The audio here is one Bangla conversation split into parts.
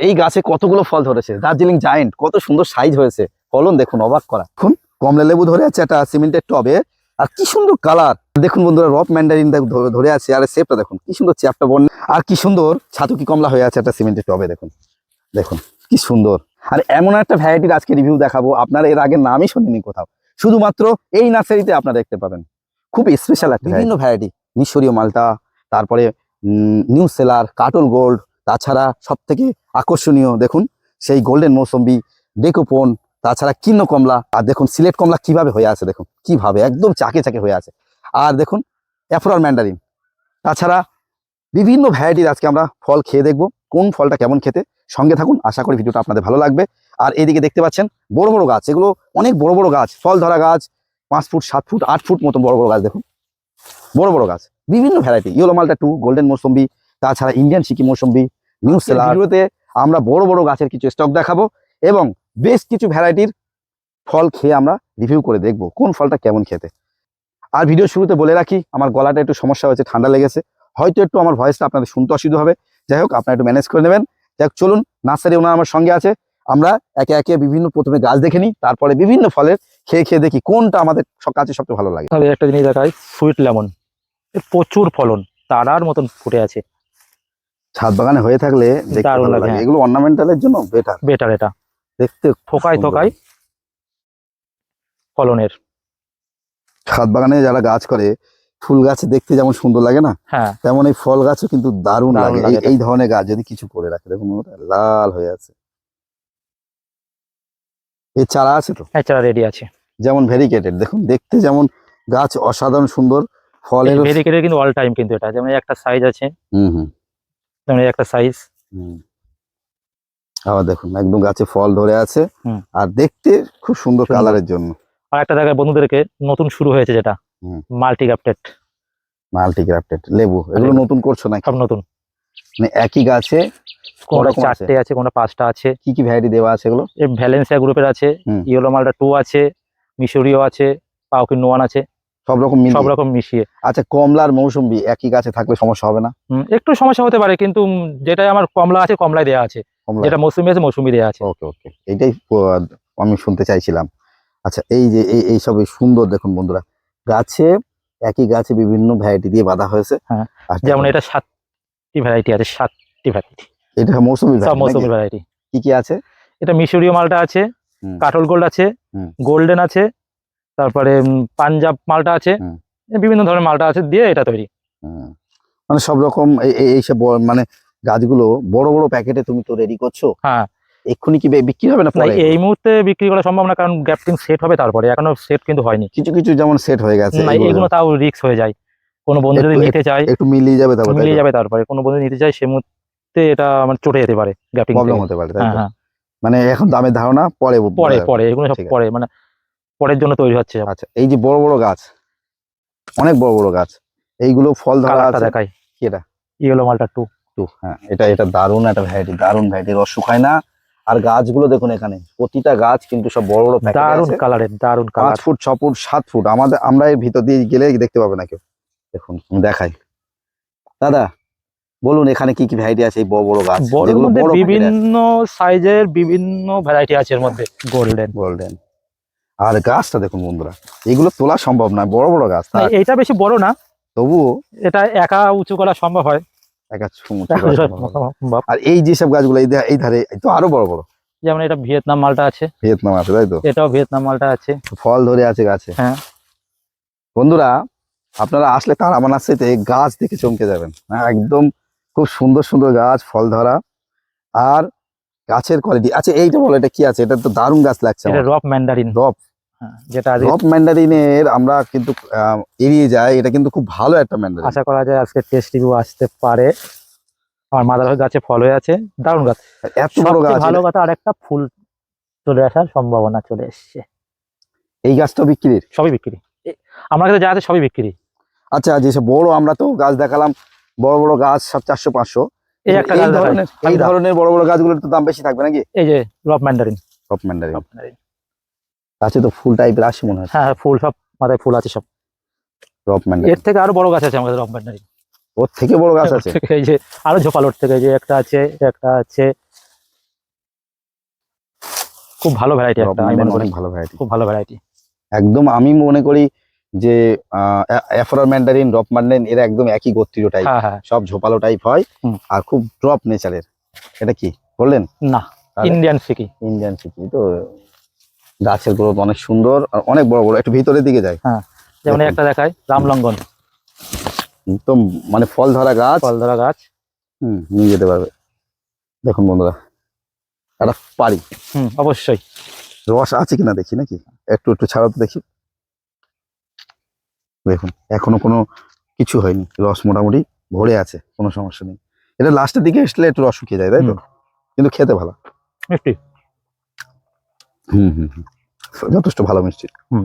এই গাছে কতগুলো ফল ধরেছে? দার্জিলিং জায়েন্ট কত সুন্দর সাইজ হয়েছে। ফলন দেখুন অবাক করা। দেখুন কমলা লেবু ধরে আছে একটা সিমেন্টের টবে আর কি সুন্দর কালার দেখুন বন্ধুরা রপ ম্যান্ডারিন ধরে আছে। আর শেপটা দেখুন কি সুন্দর চ্যাপটা বন আর কি সুন্দর ছাতুকি কমলা হয়ে আছে একটা সিমেন্টের টবে দেখুন। দেখুন কি সুন্দর। আর এমন একটা ভ্যারাইটির আজকে রিভিউ দেখাবো। আপনারা এর আগে নামই শুনিনি কোথাও। শুধুমাত্র এই নার্সারিতে আপনারা দেখতে পাবেন। খুব স্পেশাল একটা বিভিন্ন ভ্যারাইটি মিশরীয় মালটা তারপরে নিউ সেলার কাটল গোল্ড তাছাড়া সব থেকে আকর্ষণীয় দেখুন, সেই গোল্ডেন মৌসম্বি ডেকোপন তাছাড়া কিন্ন কমলা, আর দেখুন সিলেট কমলা কীভাবে হয়ে আছে দেখুন, কীভাবে, একদম চাকে চাকে হয়ে আছে। আর দেখুন অ্যাফ্রাল ম্যান্ডারিন তাছাড়া বিভিন্ন ভ্যারাইটির আজকে আমরা ফল খেয়ে দেখব, কোন ফলটা কেমন খেতে, সঙ্গে থাকুন, আশা করি ভিডিওটা আপনাদের ভালো লাগবে। আর এইদিকে দেখতে পাচ্ছেন, বড় বড় গাছ, এগুলো অনেক বড় বড় গাছ, ফল ধরা গাছ, পাঁচ ফুট, সাত ফুট, আট ফুট মতো বড় বড় গাছ দেখুন। বড় বড় গাছ, বিভিন্ন ভ্যারাইটি ইয়েলো মালটা টু গোল্ডেন মৌসম্বি তাছাড়া ইন্ডিয়ান সিকি মৌসম্বি নিউ আমরা বড় বড় গাছের কিছু স্টক দেখাবো এবং বেশ কিছু ভ্যারাইটির ফল খেয়ে আমরা রিভিউ করে দেখব কোন ফলটা কেমন খেতে। আর ভিডিও শুরুতে বলে রাখি আমার গলাটা একটু সমস্যা হয়েছে ঠান্ডা লেগেছে। হয়তো একটু আমার ভয়েসটা আপনাদের শুনতে অসুবিধা হবে। যাই হোক আপনারা একটু ম্যানেজ করে নেবেন। যাই হোক চলুন নার্সারি ওনার আমার সঙ্গে আছে। আমরা একে একে বিভিন্ন প্রথমে গাছ দেখে নিই তারপরে বিভিন্ন ফলের খেয়ে খেয়ে দেখি কোনটা আমাদের সব কাছে সবচেয়ে ভালো লাগে। তাহলে একটা জিনিস দেখাই সুইট লেমন প্রচুর ফলন তারার মতন ফুটে আছে। ছাদ বাগানে হয়ে থাকলে দেখতে ভালো লাগে, হ্যাঁ। এগুলো অর্নামেন্টালের জন্য বেটার বেটার এটা। দেখতে থোকায় থোকায় ফলনের। ছাদ বাগানে যারা গাছ করে ফুল গাছ দেখতে যেমন সুন্দর লাগে না হ্যাঁ। তেমন এই ফল গাছও কিন্তু দারুণ লাগে। এই- এই ধরনের গাছ যদি কিছু করে রাখে দেখুন লাল হয়ে আছে। এর চারা আছে তো? হ্যাঁ চারা রেডি আছে। যেমন ভেরিকেটেড দেখুন দেখতে যেমন গাছ অসাধারণ সুন্দর ফলের ভেরিকেটের কিন্তু অল টাইম কিন্তু এটা। যেমন একটা সাইজ আছে। হুম হুম। যেমন একটা সাইজ হুম। আবার দেখুন একদম গাছে ফল ধরে আছে। আর দেখতে খুব সুন্দর। কালারের জন্য আর একটা জায়গায় বন্ধুদেরকে নতুন শুরু হয়েছে যেটা। মাল্টি ক্যাপ্টেড মাল্টি গ্রাফটেড লেবু এগুলো নতুন করছ নাকি সব নতুন মানে একই গাছে কোনটা আছে? চারটে আছে কোনটা পাঁচটা আছে কি কি ভ্যারাইটি দেওয়া আছে এগুলো ভ্যালেন্সিয়া গ্রুপের আছে হুম। ইয়েলো মালটা টু আছে মিশরীয় আছে নোয়ান আছে সব রকম সব রকম মিশিয়ে। আচ্ছা কমলার মৌসুম্বি একই গাছে থাকলে সমস্যা হবে না? একটু সমস্যা হতে পারে কিন্তু যেটাই আমার কমলা আছে কমলায় দেওয়া আছে। যেটা মৌসুমি আছে মৌসুমি দেওয়া আছে। ওকে ওকে। এটাই আমি শুনতে চাইছিলাম। আচ্ছা এই যে এই এই সব সুন্দর দেখুন বন্ধুরা। গাছে একই গাছে বিভিন্ন ভ্যারাইটি দিয়ে বাঁধা হয়েছে। হ্যাঁ, আর যেমন এটা সাতটি ভ্যারাইটি আছে সাতটি ভ্যারাইটি এটা মৌসুমি সব মৌসুমি ভ্যারাইটি কি কি আছে? এটা মিশরীয় মালটা আছে। কাটল গোল্ড আছে। গোল্ডেন আছে তারপরে পাঞ্জাব মালটা আছে। বিভিন্ন ধরনের মালটা আছে দিয়ে এটা তৈরি। মানে সব রকম এই- এই- এইসব মানে গাছগুলো বড় বড় প্যাকেটে তুমি তো রেডি করছ। হ্যাঁ। এক্ষুনি কি বিক্রি হবে না এই মুহূর্তে বিক্রি করা সম্ভব না কারণ গ্যাপটিং সেট হবে তারপরে। এখনও সেট কিন্তু হয়নি। কিছু কিছু যেমন সেট হয়ে গেছে এগুলো তাও রিক্স হয়ে যায়। কোনো বন্ধু যদি নিতে চায় একটু মিলিয়ে যাবে তারপর মিলিয়ে যাবে তারপরে। কোনো বন্ধু নিতে চায় সে মুহূর্তে এটা মানে চটে যেতে পারে গ্যাপিং প্রবলেম হতে পারে তাই হ্যাঁ? হ্যাঁ। মানে এখন দামের ধারণা পরে পরে পরে এগুলো সব পরে। মানে পরের জন্য তৈরি হচ্ছে আচ্ছা এই যে বড় বড় গাছ অনেক বড় বড় গাছ এইগুলো ফল ধরা আছে? দেখাই। কি এটা? ইয়েলো মালটা টু টু হ্যাঁ এটা এটা দারুণ একটা ভ্যারাইটি দারুণ ভ্যারাইটি রস শুকায় না। আর গাছগুলো দেখুন এখানে প্রতিটা গাছ কিন্তু সব বড় বড় দারুণ কালারের দারুণ কালার ফুট ছ ফুট সাত ফুট আমাদের আমরা এর ভিতর দিয়ে গেলে দেখতে পাবে না কেউ। দেখুন দেখাই। দাদা বলুন এখানে কি কি ভ্যারাইটি আছে এই বড় বড় গাছ? বড় যেগুলো বড় বিভিন্ন সাইজের বিভিন্ন ভ্যারাইটি আছে এর মধ্যে। গোল্ডেন গোল্ডেন আর গাছটা দেখুন বন্ধুরা এগুলো তোলা সম্ভব নয় বড় বড় গাছ। এটা বেশি বড় না তবুও এটা একা উঁচু করা সম্ভব হয়। একা আর এই যেসব গাছগুলো এই ধারে তো আরও বড় বড়। যেমন এটা ভিয়েতনাম মালটা আছে। ভিয়েতনাম আছে তাই তো? এটাও ভিয়েতনাম মালটা আছে। ফল ধরে আছে গাছে। হ্যাঁ। বন্ধুরা আপনারা আসলে তারা গাছ দেখে চমকে যাবেন। হ্যাঁ একদম খুব সুন্দর সুন্দর গাছ ফল ধরা। আর গাছের কোয়ালিটি আচ্ছা এইটা বলো এটা কি আছে? এটা তো দারুণ গাছ লাগছে এটা রপ ম্যান্ডারিন। রপ হ্যাঁ, যেটা আজকে রপ ম্যান্ডারিনের আমরা কিন্তু আহ, এড়িয়ে যাই। এটা কিন্তু খুব ভালো একটা ম্যান্ডারিন আশা করা যায় আজকে টেস্ট রিভিউ আসতে পারে। আমার মাদার গাছে ফল হয়ে আছে। দারুণ গাছ। এত বড় গাছ ভালো কথা আর একটা ফুল চলে আসার সম্ভাবনা চলে এসছে। এই গাছটা বিক্রির? সবই বিক্রি। আমার কাছে যা আছে সবই বিক্রি। আচ্ছা যেসব বড় আমরা তো গাছ দেখালাম। বড় বড় গাছ সব চারশো পাঁচশো। এই একটা গাছ এই ধরনের বড় বড় গাছগুলোর তো দাম বেশি থাকবে নাকি? এই যে রপ ম্যান্ডারিন রপ ম্যান্ডারিন গাছে তো ফুল টাইপের আসে মনে হয়। হ্যাঁ হ্যাঁ, ফুল সব মাথায় ফুল আছে সব। রপ ম্যান্ডারিন এর। থেকে আরও বড় গাছ আছে আমাদের রপ ম্যান্ডারিন ওর থেকে বড় গাছ আছে? এই যে আরও ঝোপালোর থেকে যে একটা আছে একটা আছে। খুব ভালো ভ্যারাইটি একটা আমি মনে করি। ভালো ভ্যারাইটি খুব ভালো ভ্যারাইটি একদম আমি মনে করি যে অ্যাফোরার ম্যান্ডারিন ড্রপ ম্যান্ডারিন এরা একদম একই গোত্রীয় টাইপ হ্যাঁ হ্যাঁ। সব ঝোপালো টাইপ হয় আর খুব ড্রপ নেচারের এটা কি? বললেন? না ইন্ডিয়ান সিকি ইন্ডিয়ান সিকি তো গাছের গ্রোথ অনেক সুন্দর আর অনেক বড় বড় একটু ভিতরের দিকে যায় হ্যাঁ যেমন একটা দেখায় রামলঙ্গন। একদম মানে ফল ধরা গাছ। ফল ধরা গাছ। হুম নিয়ে যেতে পারবে। দেখুন বন্ধুরা একটা পারি হুম অবশ্যই। রস আছে কিনা দেখি নাকি? একটু একটু ছাড়া তো দেখি। দেখুন এখনও কোনো কিছু হয়নি। রস মোটামুটি ভরে আছে কোনো সমস্যা নেই। এটা লাস্টের দিকে আসলে একটু রস শুকিয়ে যায় তাই তো? কিন্তু খেতে ভালো। মিষ্টি। হুম হুম হুম। যথেষ্ট ভালো মিষ্টি। হুম।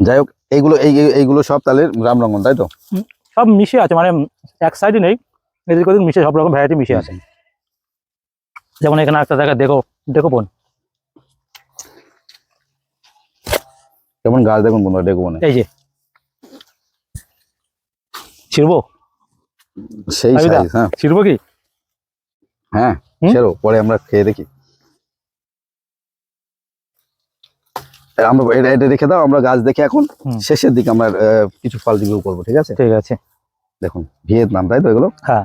যাই হোক এইগুলো এই এই- এইগুলো সব তাহলে রামরঙ্গন তাই তো? সব মিশে আছে মানে এক সাইডে নেই এদিক ওদিক মিশে সব রকম ভ্যারাইটি মিশে আছে। যেমন এখানে একটা দেখা দেখো দেখো বোন। কেমন গাছ দেখুন বন্ধুরা ডেকো বনে। এই যে। ছিড়বো? সেই সাইজ হ্যাঁ। ছিড়বো কি? হ্যাঁ? সেরো পরে আমরা খেয়ে দেখি। আমরা এটা রেখে দাও আমরা গাছ দেখে এখন শেষের দিকে আমরা কিছু ফল রিভিউ করব ঠিক আছে? ঠিক আছে। দেখুন ভিয়েতনাম তাই তো এগুলো? হ্যাঁ।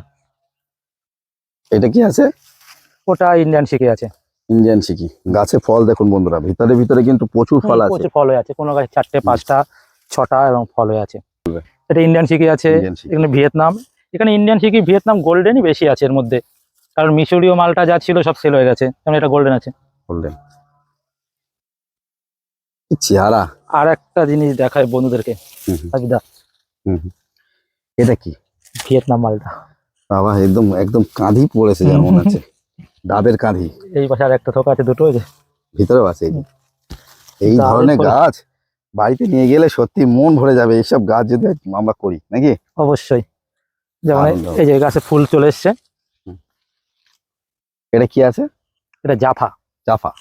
এটা কি আছে? ওটা ইন্ডিয়ান শিখে আছে। ইন্ডিয়ান সিকি গাছে ফল দেখুন বন্ধুরা ভিতরে ভিতরে কিন্তু প্রচুর ফল আছে। প্রচুর ফল হয়ে আছে কোনো গাছে চারটে পাঁচটা ছটা এবং ফল হয়ে আছে। এটা ইন্ডিয়ান শিখি আছে এখানে ভিয়েতনাম। এখানে ইন্ডিয়ান শিখি ভিয়েতনাম গোল্ডেনই বেশি আছে এর মধ্যে। কারণ মিশরীয় মালটা যা ছিল সব সেল হয়ে গেছে। যেমন এটা গোল্ডেন আছে। কি চেহারা। আর একটা জিনিস দেখায় বন্ধুদেরকে। হুম। এটা কি? ভিয়েতনাম মালটা। বাবা একদম একদম কাঁধি পড়েছে যেন মনে হচ্ছে। ডাবের কাঁধি। এই পাশে আর একটা থোকা আছে দুটো যে। ভিতরেও আছে এই ধরনের গাছ বাড়িতে নিয়ে গেলে সত্যি মন ভরে যাবে। এইসব গাছ যদি আমরা করি নাকি? অবশ্যই। যেমন এই- যে গাছে ফুল চলে এসছে। এটা কি আছে? এটা জাফা। চাফা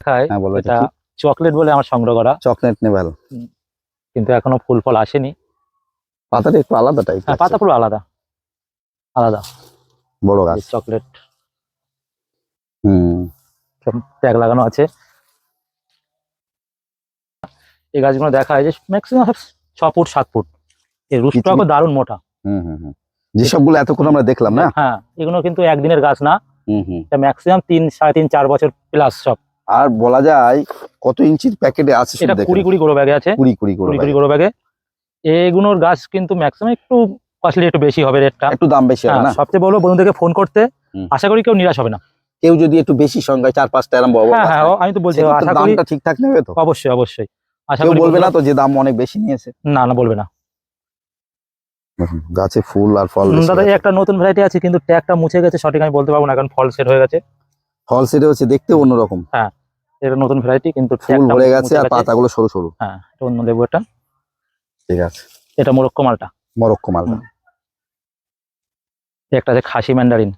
খায় হ্যাঁ বলো এটা চকলেট বলে আমার সংগ্রহ করা। চকলেট নেভাল কিন্তু এখনও ফুল ফল আসেনি। পাতাটা একটু আলাদা টাইপ হ্যাঁ পাতা পুরো আলাদা। আলাদা। বড় গাছ। চকলেট। হুম। ট্যাগ লাগানো আছে। এই গাছগুলো দেখা যায় যে ম্যাক্সিমাম ছ ফুট সাত ফুট। এই রুস্টকও দারুণ মোটা। হুম হুম হুম। যেসবগুলো এতক্ষণ আমরা দেখলাম না? হ্যাঁ এগুলো কিন্তু একদিনের গাছ না। হুম হুম। এটা ম্যাক্সিমাম তিন সাড়ে তিন চার বছর প্লাস সব। আর বলা যায় কত ইঞ্চির প্যাকেটে আছে এটা কুড়ি কুড়ি গ্রো ব্যাগে আছে। কুড়ি কুড়ি করে কুড়ি কুড়ি গ্রো ব্যাগে। এগুলোর গাছ কিন্তু ম্যাক্সিমাম একটু কস্টলি একটু বেশি হবে রেটটা একটু দাম বেশি হবে হ্যাঁ না? সবচেয়ে বলব বন্ধুদেরকে ফোন করতে আশা করি কেউ নিরাশ হবে না। কেউ যদি একটু বেশি সংখ্যায় চার পাঁচটা এরকম হ্যাঁ হ্যাঁ আমি তো বলছি আশা করি দামটা ঠিকঠাক নেবে তো? অবশ্যই অবশ্যই। আশা করি বলবে না তো যে দাম অনেক বেশি নিয়েছে? না না বলবে না। গাছে ফুল আর ফল দাদা একটা নতুন ভ্যারাইটি আছে কিন্তু ট্যাগটা মুছে গেছে সঠিক আমি বলতে পারব না কারণ ফল সেট হয়ে গেছে। ফল সেট হচ্ছে দেখতে অন্যরকম। এটা নতুন ভ্যারাইটি কিন্তু ফুল ভরে গেছে আর পাতাগুলো সরু সরু। হ্যাঁ এটা অন্য লেবু এটা। ঠিক আছে। এটা মোরক্কো মালটা। মরক্কো মালটা। একটা আছে খাসি ম্যান্ডারিন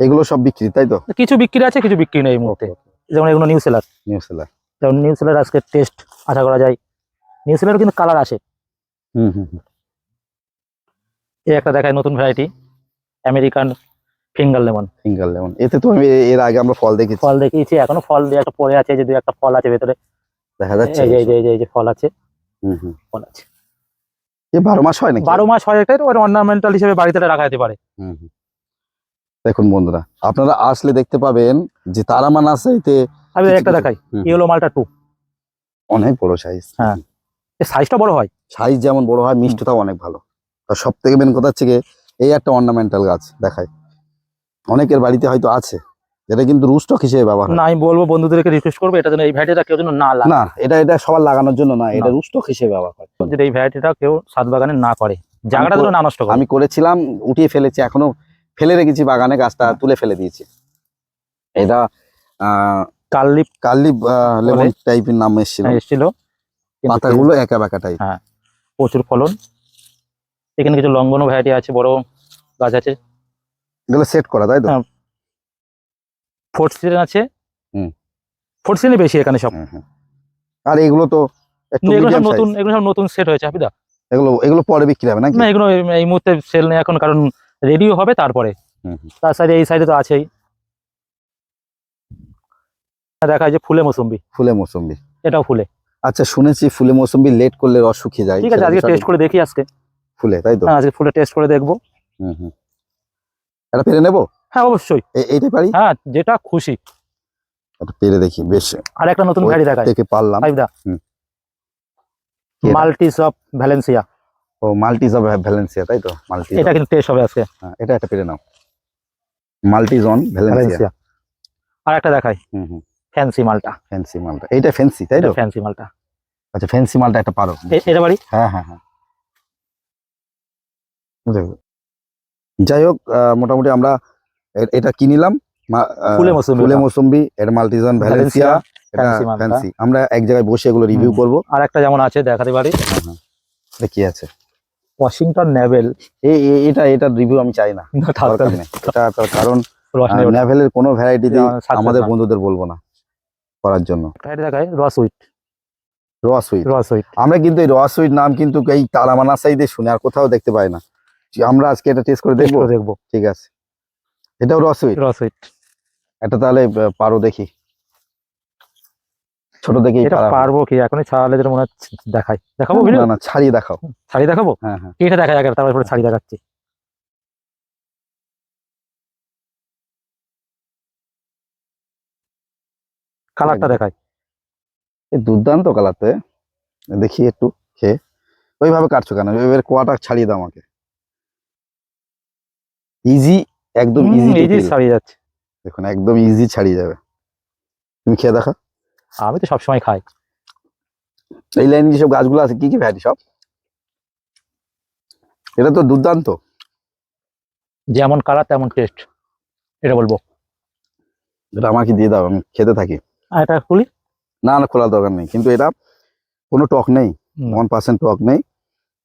এগুলো সব বিক্রি তাই তো? কিছু বিক্রি আছে কিছু বিক্রি নেই এই মুহূর্তে। যেমন এগুলো নিউ সেলার নিউ সেলার যেমন নিউ সেলার আজকে টেস্ট আশা করা যায়। নিউ সেলার কিন্তু কালার আসে। হুম হুম হুম। এই একটা দেখায় নতুন variety American finger lemon single lemon এতে তো আমি এর আগে আমরা ফল দেখেছি। ফল দেখিয়েছি এখনও ফল দিয়ে একটা পড়ে আছে যদি একটা ফল আছে ভেতরে। দেখা যাচ্ছে। এই যে এই যে- এই যে- ফল আছে। হুম হুম। ফল আছে। এ বারো মাস হয় নাকি? বারো মাস হয় একটা অর্নামেন্টাল হিসেবে বাড়িতে রাখা যেতে পারে। হুম হুম। দেখুন বন্ধুরা আপনারা আসলে দেখতে পাবেন যে তারামান আছে এতে আমি একটা দেখাই ইয়েলো মালটা টু অনেক বড় সাইজ হ্যাঁ। সাইজটা বড় হয়। সাইজ যেমন বড় হয় মিষ্টতাও অনেক ভালো। আর সব থেকে মেন কথা হচ্ছে এই একটা অর্নামেন্টাল গাছ দেখায় অনেকের বাড়িতে হয়তো আছে। যেটা কিন্তু রুস্টক হিসেবে ব্যবহার না আমি বলব বন্ধুদেরকে রিকোয়েস্ট করব এটা যেন এই ভ্যারাইটিটা কেউ যেন না লাগে না এটা এটা সবার লাগানোর জন্য না এটা। রুস্টক হিসেবে ব্যবহার হয়। যদি এই ভ্যারাইটিটা কেউ সাত বাগানে না করে জায়গাটা যেন না নষ্ট করে। আমি করেছিলাম উঠিয়ে ফেলেছি এখনও ফেলে রেখেছি বাগানে গাছটা তুলে ফেলে দিয়েছি। এটা আহ কাল্লিপ কার্লি লেমন টাইপের নাম এসেছিল। এসেছিল। কিন্তু পাতাগুলো একা বাঁকা টাইপ হ্যাঁ প্রচুর ফলন। এখানে কিছু লঙ্ঘনও ভ্যারাইটি আছে বড় গাছ আছে। এগুলো সেট করা তাই তো? হ্যাঁ। ফোর্থ সিজন আছে। হুম। ফোর্থ সিজনে বেশি এখানে সব। হুম, হুম। আর এগুলো তো একটু নতুন এগুলো সব নতুন সেট হয়েছে হাফিদা এগুলো এগুলো পরে বিক্রি হবে নাকি? না এগুলো এই- মুহূর্তে সেল নেই এখন কারণ রেডিও হবে তারপরে। হুম। তার সাইডে এই সাইডে তো আছেই। দেখা যায় যে ফুলে মৌসুম্বি। ফুলে মৌসুম্বি। এটাও ফুলে। আচ্ছা শুনেছি ফুলে মৌসুম্বি লেট করলে রস শুকিয়ে যায়। ঠিক আছে আজকে টেস্ট করে দেখি আজকে। ফুলে তাই তো? হ্যাঁ আজকে ফুলে টেস্ট করে দেখব। হুম হুম। এটা পেরে নেব? হ্যাঁ অবশ্যই। এ- এইটাই পারি? হ্যাঁ যেটা খুশি। এটা পেরে দেখি বেশ। আর একটা নতুন গাড়ি দেখায় থেকে পারলাম। ফাইভদা এটা? মাল্টিস অফ ভ্যালেন্সিয়া ও মাল্টিজ অফ ভ্যালেন্সিয়া তাই তো? মাল্টি এটা কিন্তু টেস্ট হবে আজকে। হ্যাঁ এটা একটা পেরে নাও। মাল্টিজন ভ্যালেন্সিয়া ভ্যালেন্সিয়া আর একটা দেখাই। হুম হুম। ফ্যান্সি মালটা। ফ্যান্সি মালটা। এইটা ফ্যান্সি তাই তো? ফ্যান্সি মালটা। আচ্ছা ফ্যান্সি মালটা একটা পারো। এটা বাড়ি? হ্যাঁ হ্যাঁ হ্যাঁ। দেখো। যাই হোক মোটামুটি আমরা এটা কি নিলাম? মা- ফুলে মৌসুমবি এটা। মাল্টিজন ভ্যালেন্সিয়া। ফ্যান্সি আমরা এক জায়গায় বসে এগুলো রিভিউ। করব। আর একটা যেমন আছে দেখাতে পারি। এটা কি আছে? Washington navel. এটা এটা রিভিউ আমি চাই না। এটা তার কারণ ন্যাভেলের কোনো ভ্যারাইটি আমাদের বন্ধুদের বলব না করার জন্য। দেখায় র সুইট র সুইট র সুইট আমরা কিন্তু এই র সুইট নাম কিন্তু এই তালামানা সাইডে শুনে আর কোথাও দেখতে পাই না। আমরা আজকে এটা টেস্ট করে দেখব? দেখব। ঠিক আছে। এটাও র সুইট র সুইট এটা তাহলে পারো দেখি। ছোট দেখি এটা পারব কি? এখনই ছাড়ালে যেটা মনে হচ্ছে দেখাই। দেখাবো না না ছাড়িয়ে দেখাও। ছাড়ি দেখাবো? হ্যাঁ হ্যাঁ। এটা দেখা যাক তারপরে ছাড়ি দেখাচ্ছি। কালারটা দেখাই। এই দুর্দান্ত কালার তো দেখি একটু খেয়ে। ওইভাবে কাটছো কেন? এবার কোয়াটা ছাড়িয়ে দাও আমাকে। ইজি একদম ইজি যে ছাড়িয়ে যাচ্ছে। দেখুন একদম ইজি ছাড়িয়ে যাবে। তুমি খেয়ে দেখা। আমি তো সবসময় খাই। এই লাইনে যেসব গাছগুলো আছে কি কি ভ্যারাইটি সব? এটা তো দুর্দান্ত। যেমন কালার তেমন টেস্ট এটা বলব। এটা আমাকে দিয়ে দাও আমি খেতে থাকি। আর এটা খুলি? না না খোলার দরকার নেই। কিন্তু এটা কোনো টক নেই। ওয়ান পার্সেন্ট টক নেই।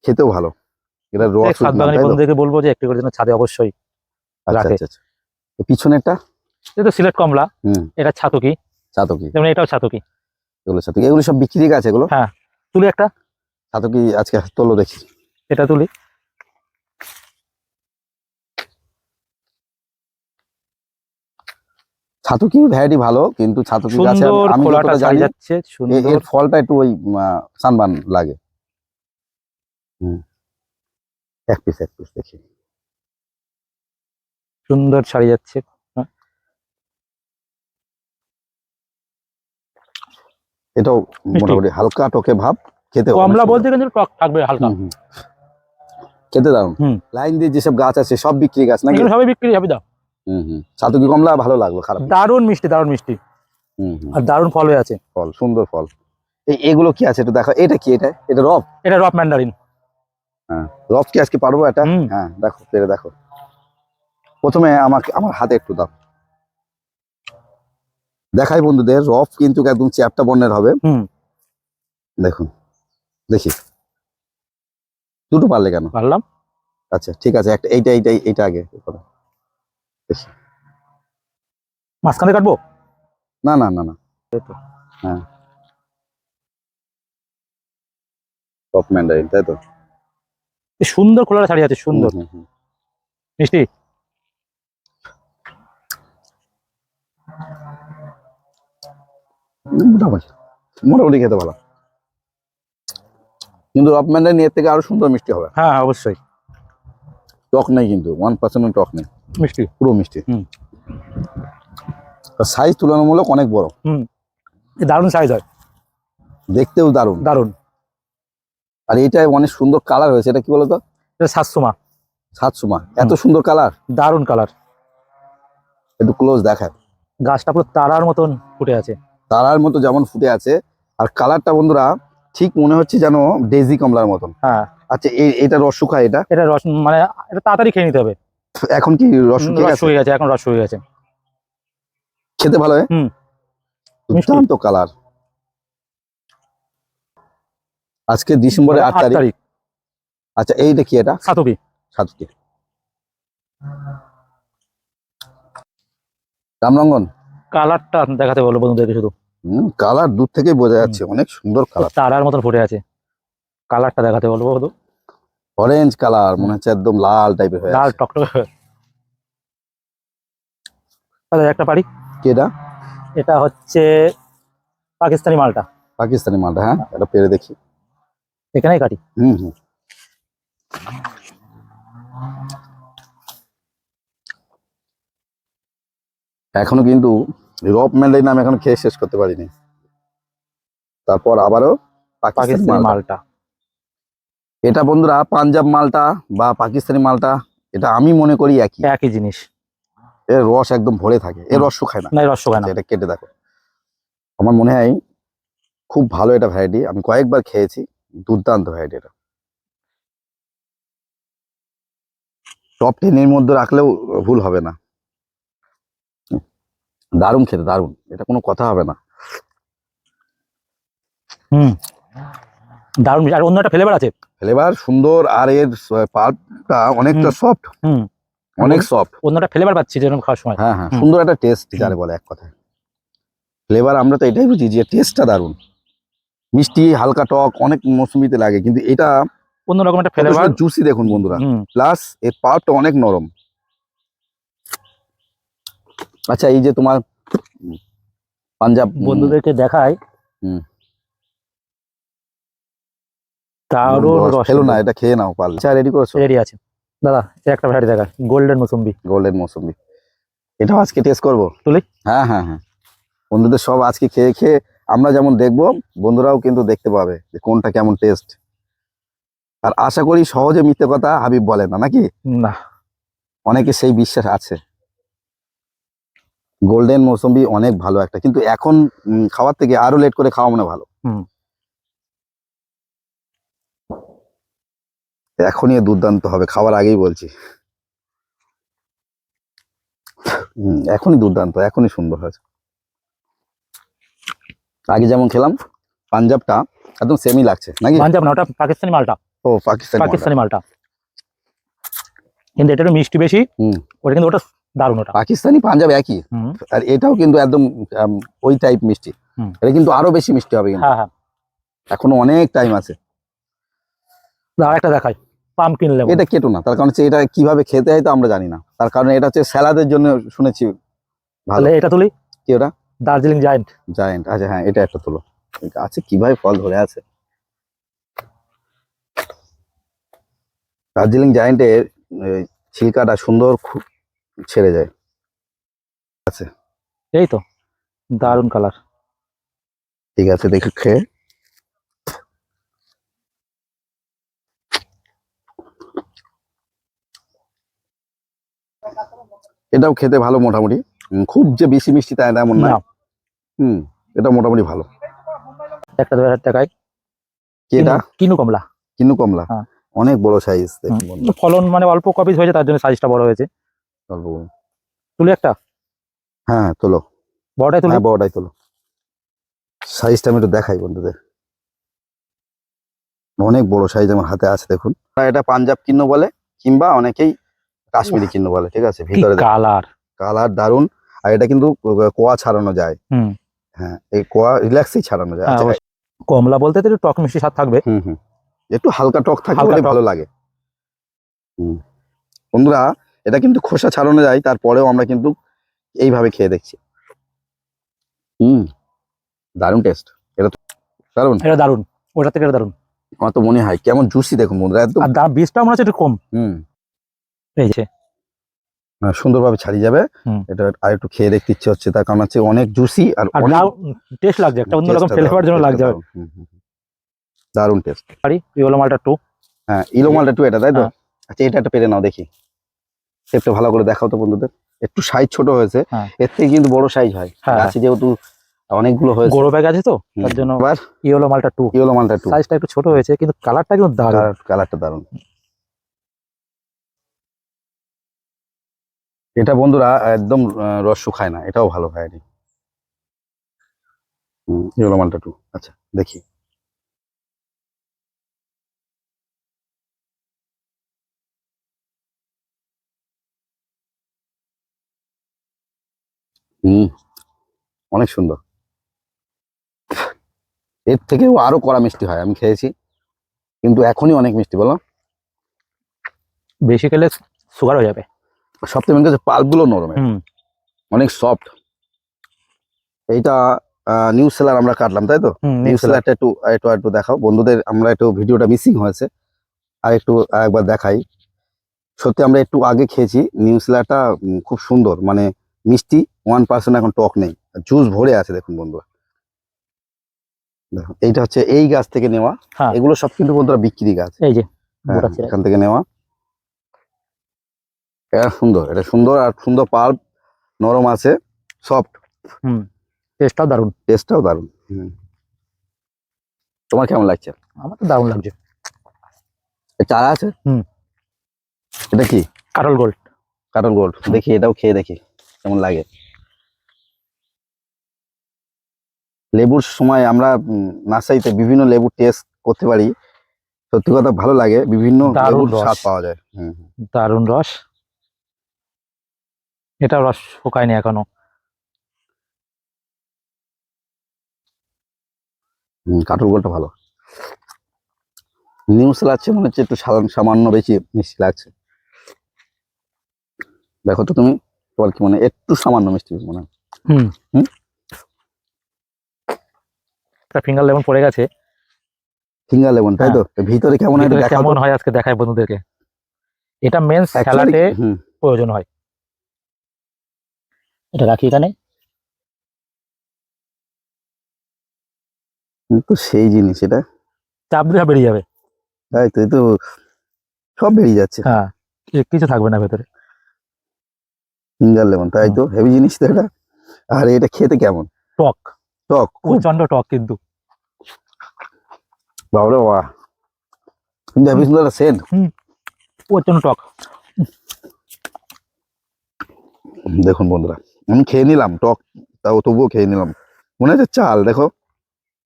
খেতেও ভালো। এটা র এই ছাদ বলব যে একটু করে যেন ছাদে অবশ্যই রাখে। আচ্ছা আচ্ছা। পিছনেরটা? এটা তো সিলেট কমলা। এটা ছাতকি। চাতকি যেমন এটাও ছাতকি। এগুলো চাতকি এগুলো সব বিক্রি গাছ এগুলো? হ্যাঁ। তুলি একটা। চাতকি আজকে তোলো দেখি। এটা তুলি। ছাতকি ভ্যারাইটি ভালো কিন্তু ছাতকি গাছে আমি- যতটা জানি যাচ্ছে সুন্দর এর ফলটা একটু ওই সানবান লাগে। হুম। এক পিস এক পিস দেখি। সুন্দর ছাড়ি যাচ্ছে। এটাও মোটামুটি হালকা টকে ভাব খেতে কমলা বলতে কিন্তু টক থাকবে হালকা। খেতে দাও লাইন দিয়ে যেসব গাছ আছে সব বিক্রি গাছ নাকি? সবই বিক্রি হবে দাও হুম হুম। ছাতুকি কমলা? ভালো লাগল খারাপ। দারুণ মিষ্টি দারুণ মিষ্টি। আর দারুণ ফল হয়ে আছে। ফল সুন্দর ফল। এই এগুলো কি আছে একটু দেখো এটা কি এটা? এটা রব? এটা রক ম্যান্ডারিন। হ্যাঁ। রব কি আজকে পারব এটা। হ্যাঁ দেখো পেরে দেখো। প্রথমে আমাকে আমার হাতে একটু দাও। দেখাই বন্ধুদের রফ কিন্তু একদম চ্যাপটা বর্ণের হবে। হুম। দেখুন দেখি। দুটো পারলে কেন? পারলাম। আচ্ছা ঠিক আছে একটা এইটা এইটা এইটা আগে করো। দেখি। মাঝখানে কাটবো? না না না না। হ্যাঁ। টপ ম্যান্ডারিন তাই তো? সুন্দর খোলাটা ছাড়ি আছে সুন্দর। মিষ্টি? মোটামুটি মোটামুটি খেতে ভালো। কিন্তু রপ ম্যান্ডারিন এর থেকে আরও সুন্দর মিষ্টি হবে। হ্যাঁ অবশ্যই। টক নেই কিন্তু ওয়ান পার্সেন্ট টক নেই। মিষ্টি। পুরো মিষ্টি। হুম। সাইজ তুলনামূলক অনেক বড়। এই দারুণ সাইজ হয়। দেখতেও দারুণ। দারুণ। আর এটা অনেক সুন্দর কালার হয়েছে এটা কি বলতো? এটা সাতসুমা। সাতসুমা। এত সুন্দর কালার দারুণ কালার একটু ক্লোজ দেখায়। গাছটা পুরো তারার মতন ফুটে আছে। তারার মতো যেমন ফুটে আছে আর কালারটা বন্ধুরা ঠিক মনে হচ্ছে যেন ডেজি কমলার মতন। হ্যাঁ। আচ্ছা এটা রস শুকায় এটা? এটা রস মানে এটা তাড়াতাড়ি খেয়ে নিতে হবে। এখন কি রস শুকিয়ে রস গেছে হয়ে গেছে এখন রস হয়ে গেছে। খেতে ভালো হয়? হুম। দুর্দান্ত কালার। আজকে ডিসেম্বরের আট তারিখ। আচ্ছা এইটা কি এটা? সাতকি। সাতটি রামরঙ্গন? কালারটা দেখাতে বলো বন্ধুদেরকে শুধু। হুম কালার দূর থেকেই বোঝা যাচ্ছে অনেক সুন্দর কালার। তারার মতন ফুটে আছে। কালারটা দেখাতে বলব শুধু অরেঞ্জ কালার মনে হচ্ছে একদম লাল টাইপের হয়ে লাল। টকটকে দাদা একটা পারি। কি এটা এটা হচ্ছে পাকিস্তানি মালটা। পাকিস্তানি মালটা হ্যাঁ। এটা পেরে দেখি। এখানেই কাটি। হুম হুম। এখনও কিন্তু রপ ম্যান্ডাই নাম এখন খেয়ে শেষ করতে পারিনি। তারপর আবারও পাকিস্তানি মালটা। এটা বন্ধুরা পাঞ্জাব মালটা বা পাকিস্তানি মালটা এটা আমি মনে করি একই। একই জিনিস। এর রস একদম ভরে থাকে এর রস শুকায় না। রস হয় না। এটা কেটে দেখো। আমার মনে হয় খুব ভালো এটা ভ্যারাইটি আমি কয়েকবার খেয়েছি দুর্দান্ত ভ্যারাইটি এটা। টপ টেনের মধ্যে রাখলেও ভুল হবে না। দারুণ খেতে দারুণ। এটা কোনো কথা হবে না। হুম। দারুণ আর অন্য একটা ফ্লেভার আছে। ফ্লেভার সুন্দর আর এর পাল্পটা অনেকটা সফট হুম। অনেক সফট অন্য একটা ফ্লেভার পাচ্ছি যেরকম খাওয়ার সময়। হ্যাঁ হ্যাঁ। সুন্দর একটা টেস্ট যারে বলে এক কথায়। ফ্লেভার আমরা তো এটাই বুঝি যে টেস্টটা দারুণ। মিষ্টি হালকা টক অনেক মৌসুমিতে লাগে। কিন্তু এটা অন্যরকম একটা ফ্লেভার জুসি দেখুন বন্ধুরা। প্লাস এর পাল্পটা অনেক নরম। আচ্ছা এই যে তোমার পাঞ্জাব বন্ধুদেরকে দেখায় রস খেলো না এটা খেয়ে নাও পারলে। চা রেডি করেছ? রেডি আছে। দাদা এই একটা ভ্যারাইটি দেখা গোল্ডেন মুসম্বি। গোল্ডেন মৌসুমি এটাও আজকে টেস্ট করব? তুলি? হ্যাঁ হ্যাঁ হ্যাঁ। বন্ধুদের সব আজকে খেয়ে খেয়ে আমরা যেমন দেখব বন্ধুরাও কিন্তু দেখতে পাবে যে কোনটা কেমন টেস্ট আর আশা করি সহজে মিথ্যে কথা হাবিব বলে না নাকি? না। অনেকে সেই বিশ্বাস আছে। গোল্ডেন মৌসুম্বি অনেক ভালো একটা কিন্তু এখন খাওয়ার থেকে আরও লেট করে খাওয়া মনে ভালো। এখনই দুর্দান্ত হবে খাওয়ার আগেই বলছি। হুম, এখনই দুর্দান্ত এখনই সুন্দর হয়েছে। আগে যেমন খেলাম পাঞ্জাবটা একদম সেমই লাগছে নাকি? পাঞ্জাব না ওটা পাকিস্তানি মালটা। ও পাকিস্তান পাকিস্তানি মালটা। কিন্তু এটা একটু মিষ্টি বেশি। হুম। ওটা কিন্তু ওটা দারুণ ওটা। পাকিস্তানি পাঞ্জাব একই আর এটাও কিন্তু একদম ওই টাইপ মিষ্টি। এটা কিন্তু আরও বেশি মিষ্টি হবে কিন্তু। হ্যাঁ হ্যাঁ। এখনও অনেক টাইম আছে। আর একটা দেখাই। পামকিন এটা কেটো না তার কারণ হচ্ছে এটা কীভাবে খেতে হয় তো আমরা জানি না। তার কারণ এটা হচ্ছে স্যালাদের জন্য শুনেছি ভালো। এটা তুলি। কি ওটা? দার্জিলিং জায়েন্ট। জায়েন্ট আচ্ছা হ্যাঁ এটা একটা তুলো। আছে কীভাবে ফল ধরে আছে। দার্জিলিং জায়েন্টের ছিলকাটা সুন্দর খুব ছেড়ে যায়। আছে। এই তো দারুণ কালার ঠিক আছে দেখে খেয়ে। এটাও খেতে ভালো মোটামুটি। খুব যে বেশি মিষ্টি তাই না এমন না। হুম এটা মোটামুটি ভালো। একটা দেখাই কি এটা? কিনু কমলা। কিনু কমলা। হ্যাঁ। অনেক বড় সাইজ দেখুন ফলন মানে অল্প কপিস হয়েছে তার জন্য সাইজটা বড় হয়েছে। বড়। একটা? হ্যাঁ তোলো। বড়টাই তুলি? হ্যাঁ বড়টাই তোলো। সাইজটা আমি একটু দেখাই বন্ধুদের। অনেক বড় সাইজ আমার হাতে আছে দেখুন। এটা পাঞ্জাব কিন্ন বলে কিংবা অনেকেই কাশ্মীরি কিন্ন বলে ঠিক আছে? ভিতরে কালার কালার দারুণ আর এটা কিন্তু কোয়া ছাড়ানো যায়। হুম। হ্যাঁ এই কোয়া রিল্যাক্সেই ছাড়ানো যায়। হ্যাঁ, আচ্ছা। কমলা বলতে তো একটু টক মিষ্টি স্বাদ থাকবে। হুম হুম। একটু হালকা টক থাকলে। ভালো লাগে। হুম। বন্ধুরা এটা কিন্তু খোসা ছাড়ানো যায় তারপরেও আমরা কিন্তু এইভাবে খেয়ে দেখছি। হুম দারুণ টেস্ট এটা তো দারুণ। এটা দারুণ। ওটা থেকে দারুণ। আমার তো মনে হয় কেমন জুসি দেখুন বন্ধুরা একদম। আর দাম বীজটা মনে হচ্ছে একটু কম। হুম। এই যে। সুন্দরভাবে ছাড়িয়ে যাবে। এটা আর একটু খেয়ে দেখতে ইচ্ছে হচ্ছে তার কারণ হচ্ছে অনেক জুসি আর আর টেস্ট লাগছে একটা অন্যরকম টা ফ্লেভার জন্য টা লাগছে। দারুণ। হুম, হুম, হুম। দারুণ টেস্ট পারি? ইয়েলো মালটা টু হ্যাঁ ইলো মালটা একটু এটা তাই তো? হ্যাঁ। আচ্ছা এটা একটা পেরে নাও দেখি। শেপটা ভালো করে দেখাও তো বন্ধুদের। একটু সাইজ ছোট হয়েছে হ্যাঁ। এর থেকে কিন্তু বড় সাইজ হয়। হ্যাঁ। গাছে যেহেতু অনেকগুলো হয়েছে। গরু ব্যাগ আছে তো। তার জন্য আবার ইয়েলো মালটা টু ইলো মালটা একটু সাইজটা একটু ছোট হয়েছে কিন্তু কালারটা কিন্তু দারুণ। কালারটা দারুণ। এটা বন্ধুরা একদম রস শুকায় না এটাও ভালো হুম ইলো মালটা টু আচ্ছা দেখি। হুম। অনেক সুন্দর। এর থেকেও আরও কড়া মিষ্টি হয় আমি খেয়েছি। কিন্তু এখনই অনেক মিষ্টি বলো। বেশি খেলে সুগার হয়ে যাবে। সব থেকে মেন কাছে পাল্পগুলো নরম অনেক সফট এইটা নিউজ সেলার আমরা কাটলাম তাই তো? নিউজ সেলারটা একটু একটু একটু দেখাও। বন্ধুদের আমরা একটু ভিডিওটা মিসিং হয়েছে। আর একটু একবার দেখাই। সত্যি আমরা একটু আগে খেয়েছি নিউজ সেলারটা খুব সুন্দর। মানে মিষ্টি ওয়ান পার্সেন্ট এখন টক নেই। জুস ভরে আছে দেখুন বন্ধুরা। দেখুন এইটা হচ্ছে এই গাছ থেকে নেওয়া। হ্যাঁ। এগুলো সব কিন্তু বন্ধুরা বিক্রি গাছ। এই যে হ্যাঁ। এখান থেকে নেওয়া। এটা সুন্দর এটা সুন্দর আর সুন্দর পাল্প নরম আছে সফট হুম টেস্টটাও দারুণ। টেস্টটাও দারুণ হুম। তোমার কেমন লাগছে? আমার তো দারুণ লাগছে। চারা আছে? হুম। এটা কি? কাটল গোল্ড। কাটল গোল্ড। দেখি এটাও খেয়ে দেখি। কেমন লাগে? লেবুর সময় আমরা নার্সারিতে বিভিন্ন লেবুর টেস্ট করতে পারি। সত্যি কথা ভালো লাগে বিভিন্ন দারুণ লেবুর। স্বাদ পাওয়া যায়। দারুণ রস। এটা রস শুকায়নি এখনও। হুম, কাটল গোলটা ভালো। নিউজ লাগছে মনে হচ্ছে একটু সাধারণ সামান্য বেশি মিষ্টি লাগছে। দেখো তো তুমি। তোমার কি মনে একটু সামান্য মিষ্টি মনে হয়। হুম। হুম? ফিঙ্গার লেমন পড়ে গেছে। ফিঙ্গার লেমন তাই তো? ভিতরে কেমন হয় ভিতরে দেখাও তো। কেমন হয় আজকে দেখায় বন্ধুদেরকে। এটা মেন স্যালাডে প্রয়োজন হয়। এটা রাখি এখানে। তো সেই জিনিস এটা। চাপ দিয়ে বেরিয়ে যাবে। তাই তো তো সব বেরিয়ে যাচ্ছে। হ্যাঁ কিছু থাকবে না ভেতরে। ফিঙ্গার লেমন তাই তো? হেভি জিনিস তো এটা। আর এটা খেতে কেমন? টক। টক? প্রচণ্ড টক কিন্তু। বাবরে বাবা। কিন্তু হেভি সুন্দর সেন্ট প্রচণ্ড টক। দেখুন বন্ধুরা আমি খেয়ে নিলাম টক তাও তবুও খেয়ে নিলাম। মনে হচ্ছে চাল দেখো।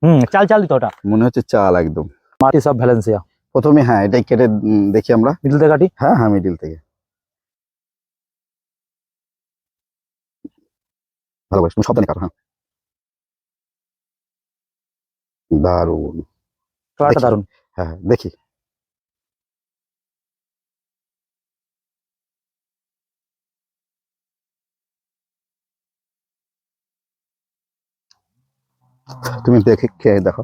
হুম চাল চাল দিত ওটা। মনে হচ্ছে চাল একদম। মাটি সব ভ্যালেন্সিয়া প্রথমে হ্যাঁ এটাই কেটে দেখি আমরা। মিডিল থেকে কাটি? হ্যাঁ হ্যাঁ মিডিল থেকে। ভালো করে তুমি সাবধানে কাটো হ্যাঁ। দারুণ। কালারটা দারুণ। হ্যাঁ হ্যাঁ, দেখি। তুমি দেখে খেয়ে দেখো।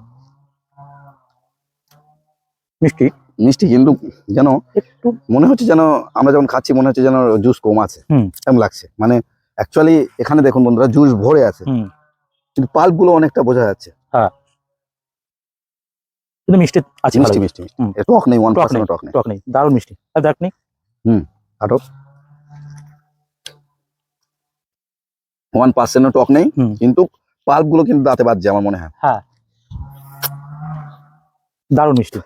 মিষ্টি? মিষ্টি কিন্তু যেন একটু মনে হচ্ছে যেন আমরা যখন খাচ্ছি মনে হচ্ছে যেন জুস কম আছে। এমন লাগছে। মানে অ্যাকচুয়ালি এখানে দেখুন বন্ধুরা জুস ভরে আছে। কিন্তু পাল্পগুলো অনেকটা বোঝা যাচ্ছে। কিন্তু মিষ্টি আছে মিষ্টি মিষ্টি মিষ্টি। টক নেই ওয়ান পার্সেন্ট নেই। টক নেই। টক নেই। দারুণ মিষ্টি। আর দেখ নি। আটক ওয়ান পার্সেন্ট টক নেই কিন্তু পাল্পগুলো কিন্তু দাঁতে বাজছে আমার মনে হয়। হ্যাঁ। দারুণ মিষ্টি।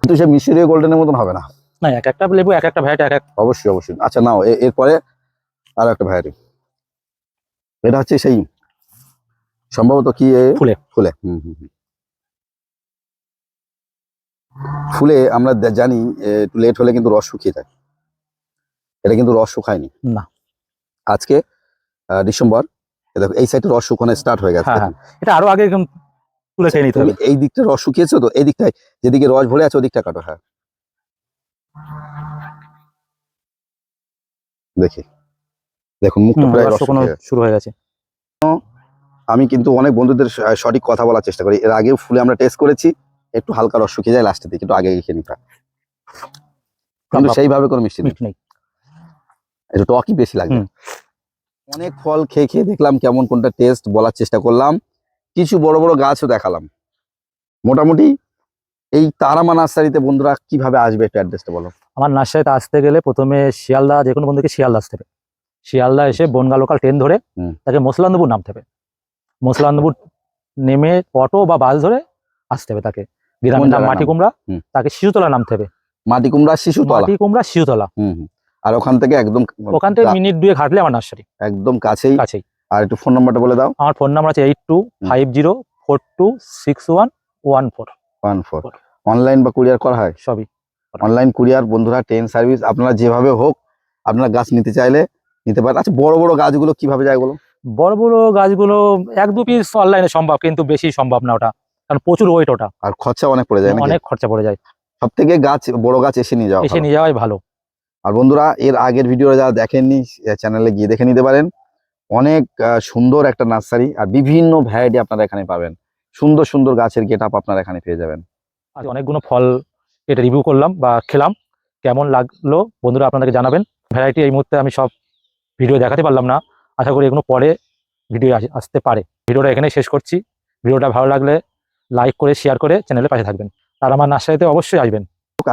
কিন্তু সে মিশরি গোল্ডেনের মতন হবে না। না এক একটা লেবু এক একটা ভ্যারাইটি এক এক অবশ্যই অবশ্যই। আচ্ছা নাও এরপরে আর একটা ভ্যারাইটি এটা হচ্ছে সেই সম্ভবত কি ফুলে। ফুলে হুম হুম। ফুলে আমরা জানি একটু লেট হলে কিন্তু রস শুকিয়ে যায়। এটা কিন্তু রস শুকায়নি। না। আজকে ডিসেম্বর দেখো এই সাইডে রস শুকানো স্টার্ট হয়ে গেছে। হ্যাঁ হ্যাঁ। এটা আরও আগে একদম তুলে খেয়ে নিতে হবে। এই দিকটা রস শুকিয়েছো তো? এই দিকটায় যেদিকে রস ভরে আছে ওদিকটা কাটো হ্যাঁ। দেখি। দেখুন মুখটা প্রায় শুকনো শুরু হয়ে গেছে। আমি কিন্তু অনেক বন্ধুদের সঠিক কথা বলার চেষ্টা করি। এর আগেও ফুলে আমরা টেস্ট করেছি। একটু হালকা রস শুকিয়ে যায় লাস্টের দিকে একটু আগে খেয়ে নিতে কিন্তু সেইভাবে কোনো মিষ্টি নেই। নেই। একটু টকই বেশি লাগবে। অনেক ফল খেয়ে খেয়ে দেখলাম কেমন কোনটা টেস্ট বলার চেষ্টা করলাম। কিছু বড় বড় গাছও দেখালাম। মোটামুটি এই তারামা নার্সারিতে বন্ধুরা কীভাবে আসবে একটু অ্যাড্রেসটা বলো। আমার নার্সারিতে আসতে গেলে প্রথমে শিয়ালদা যে কোনো বন্ধুকে শিয়ালদা আসতে হবে। শিয়ালদা এসে বনগা লোকাল ট্রেন ধরে তাকে মোসলান্দপুর নামতে হবে। মোসলান্দপুর নেমে অটো বা বাস ধরে আসতে হবে তাকে। গ্রামের নাম মাটি কুমড়া তাকে শিশুতলা নামতে হবে। মাটি কুমড়া শিশুতলা। মাটি কুমড়া শিশুতলা। আর ওখান থেকে একদম ওখান থেকে মিনিট দুয়ে ঘাটলে আমার নার্সারি। একদম কাছেই। কাছেই। আর একটু ফোন নাম্বারটা বলে দাও। আমার ফোন নাম্বার আছে eight two five zero four two six one one four one four online বা কুরিয়ার করা হয়? সবই অনলাইন কুরিয়ার বন্ধুরা ট্রেন সার্ভিস আপনারা যেভাবে হোক আপনারা গাছ নিতে চাইলে নিতে পারেন। আচ্ছা বড় বড় গাছগুলো কীভাবে যায় বলো বড় বড় গাছগুলো এক দু পিস অনলাইনে সম্ভব কিন্তু বেশি সম্ভব না ওটা। কারণ প্রচুর ওয়েট ওটা। আর খরচা অনেক পড়ে যায় অনেক খরচা পড়ে যায়। সব থেকে গাছ বড় গাছ এসে নিয়ে যাওয়া এসে নিয়ে যাওয়াই ভালো। আর বন্ধুরা এর আগের ভিডিও যারা দেখেননি চ্যানেলে গিয়ে দেখে নিতে পারেন। অনেক সুন্দর একটা নার্সারি আর বিভিন্ন ভ্যারাইটি আপনারা এখানে পাবেন। সুন্দর সুন্দর গাছের গেট আপ আপনারা এখানে পেয়ে যাবেন। আজ অনেকগুলো ফল এটা রিভিউ করলাম বা খেলাম। কেমন লাগল বন্ধুরা আপনাদেরকে জানাবেন। ভ্যারাইটি এই মুহূর্তে আমি সব ভিডিও দেখাতে পারলাম না। আশা করি এগুলো পরে ভিডিও আসতে পারে। ভিডিওটা এখানেই শেষ করছি। ভিডিওটা ভালো লাগলে লাইক করে শেয়ার করে চ্যানেলের পাশে থাকবেন। আর আমার নার্সারিতে অবশ্যই আসবেন।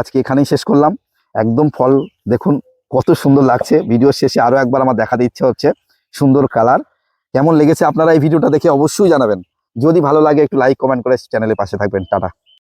আজকে এখানেই শেষ করলাম। একদম ফল দেখুন কত সুন্দর লাগছে। ভিডিও শেষে আরও একবার আমার দেখাতে ইচ্ছে হচ্ছে। সুন্দর কালার কেমন লেগেছে আপনারা এই ভিডিওটা দেখে অবশ্যই জানাবেন। যদি ভালো লাগে একটু লাইক কমেন্ট করে চ্যানেলের পাশে থাকবেন। টাটা।